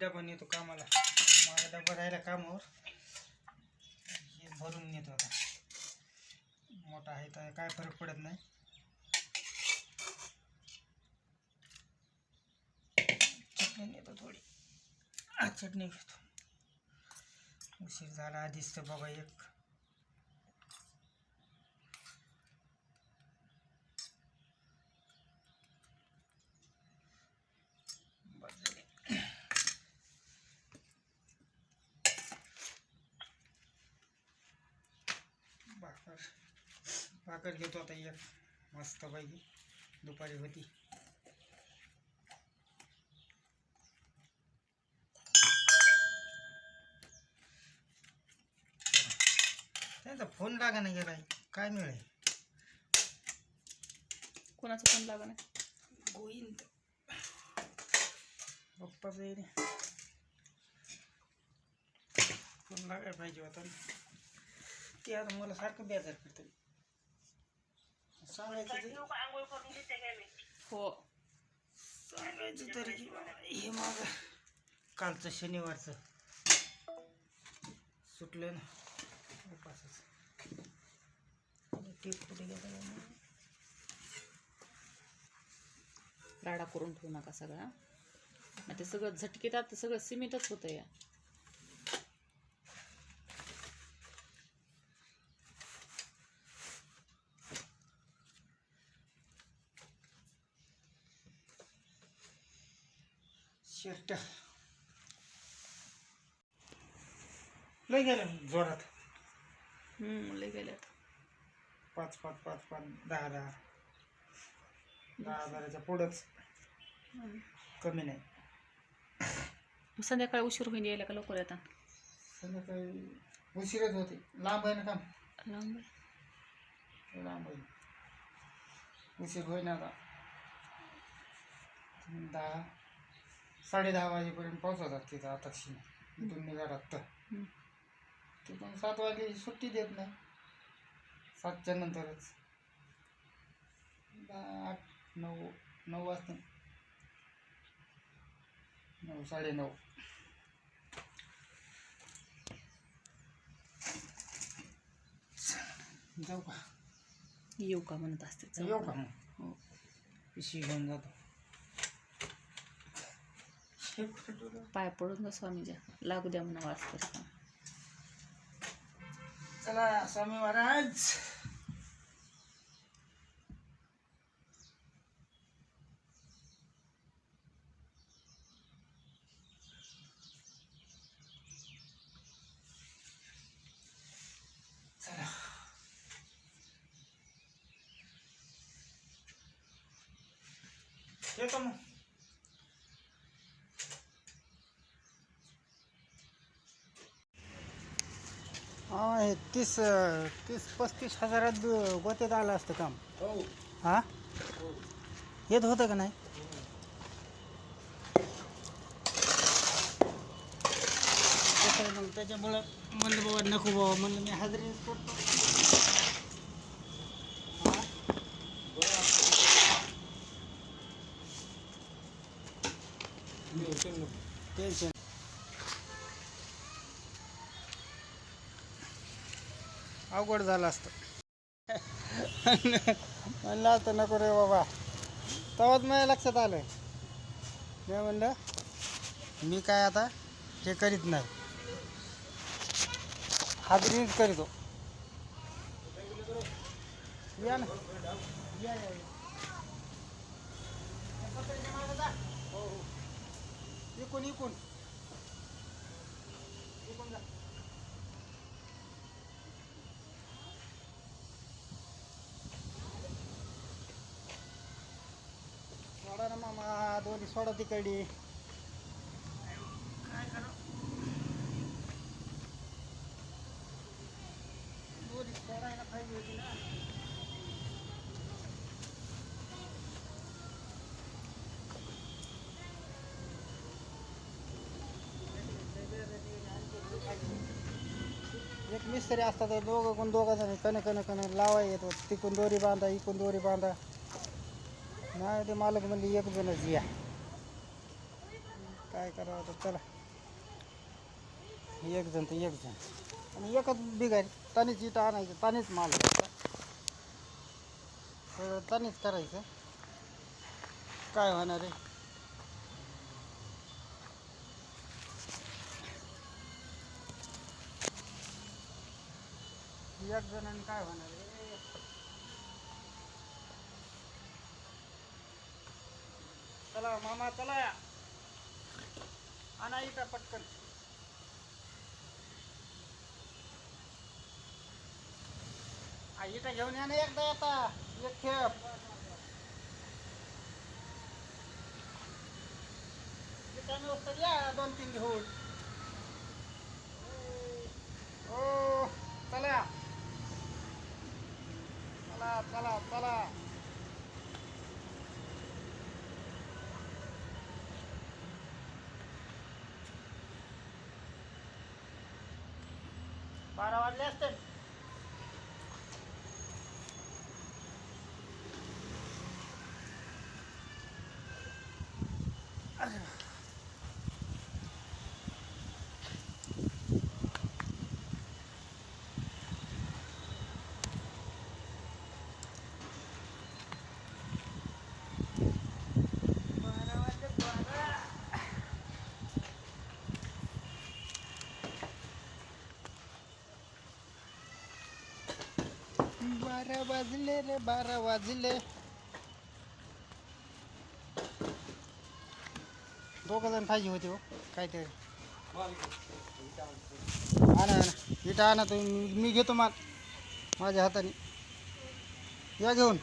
डबा नेतो कामाला. माझा डबा राहिला कामावर. हे भरून नेतो आता. मोठा आहे तर काय फरक पडत नाही. चटणी नेतो थोडी. चटणी घेतो. उशीर झाला आधीच तर बाबा एक बस झाली. भाकर भाकर घेतो आता एक. मस्त पैकी दुपारी होती. त्यांचा फोन लागा नाही गेलाय. काय मिळेल? कोणाचा फोन लागा नाही गोविंद. पप्पाचं फोन लागायला पाहिजे होता ना. ती आता मला सारखं बेजार करतं. सांगायचं हो. सांगायचं तरी हे माझं कालचं शनिवारचं सुटलं ना. उपासच. टेप कुठे गेला राडा करून ठेवू नका सगळा. मग ते सगळं झटकेतात ते सगळं सिमेंटच होतं या शर्ट लय गेलं जोरात. हम्म, लय गेल्यात पाच पाच पाच पाच दहा दहा. दहा हजाराच्या पुढंच कमी नाही. संध्याकाळी उशीर होईन यायला का लवकर येतात संध्याकाळी उशीरच होते. लांब आहे ना काम? लांब आहे. लांब आहे. उशीर होईना आता. दहा साडे दहा वाजेपर्यंत पोहोचवतात तिथं आता इथून निघालात तर हम्म. तिथून सात वाजली सुट्टी देत नाही सातच्या नंतरच दहा आठ नऊ नऊ वाजता नऊ साडेनऊ जाऊ का येऊ का म्हणत असते चल. येऊ का मग हो. पिशवी घेऊन जातो पाय पडून जा स्वामीच्या लागू द्या म्हणा वाच तरी पण. चला स्वामी महाराज चला tomo. हा हे तीस तीस पस्तीस हजारात गोत्यात आलं असतं काम. हा. येत होतं का नाही? मग त्याच्यामुळं म्हणलं बाबा नको बाबा म्हणलं मी हजेरी करतो. हा? टेन्शन. अवघड झालं असतं. म्हणलं असतं नको रे बाबा. तेव्हाच माझ्या लक्षात आलं मी म्हणलं मी काय आता हे करीत नाही. हाजरीच करीतो. या ना. या, या, इकून इकून. इकून जा सोडा ना मामा मध्ये सोडा तिकडे. सोडायला पाहिजे होती ना. एक मिस्त्री असतात दोघं कोण दोघं जण कण कण कण लावा येतो तिकून दोरी बांधा इकून दोरी बांधा. नाही ते मालक म्हणजे एक जणच या. काय करावं तर चला. एक जण तर एक जण. आणि एकच बिघाय तनीच इथं आणायचं तनीच माल सगळं तनीच करायचं. काय होणार आहे? एक जणांनी काय होणार आहे? चला मामा चला. आणा इथं पटकन. आ, इथं घेऊन या ना एकदा आता. एक खेप. इथं नुसतं या दोन तीन घेऊन. ओ चला. चला चला चला. बारा वाजले असते बारा वाजले बारा बारा वाजले रे बारा वाजले. दोघं जण पाहिजे होते हो काहीतरी. आणा आणा इथं आणा तुम्ही मी घेतो माल माझ्या हाताने. या घेऊन.